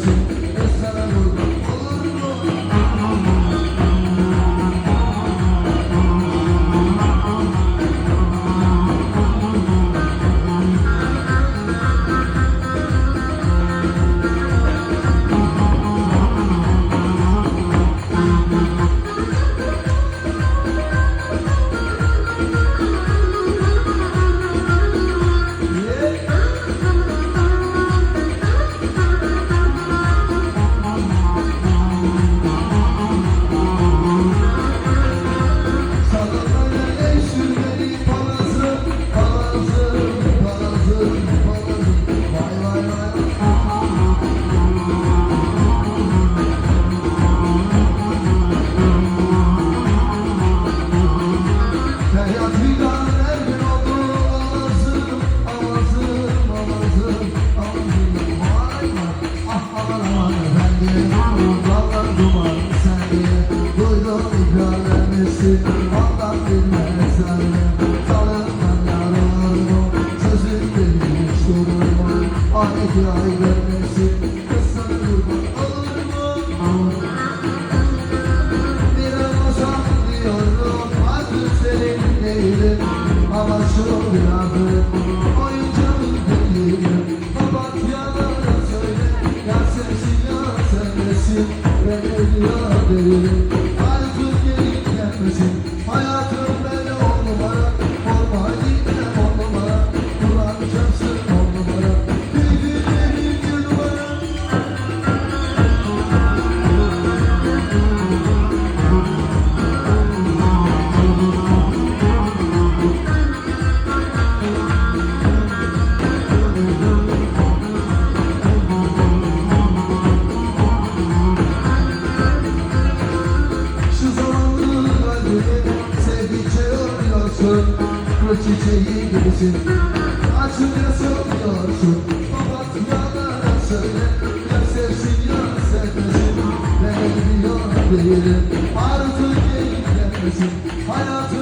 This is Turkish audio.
Thank you. Gelmesin Allah bilmez zalim Salından yararım Sözün hiç durur mu olur mu Bir olsam diyorum Artık senin değilim Ama şu yardım Oyuncağın değilim Papatyalara söyle Ya sensin ya sensin Ben Kır çiçeği gibisin. Açınca soruyorsun Papatyalara söyle. Ya sevsin ya sevmesin. Ben biliyor değilim. Artık gelip gelmesin. Hayat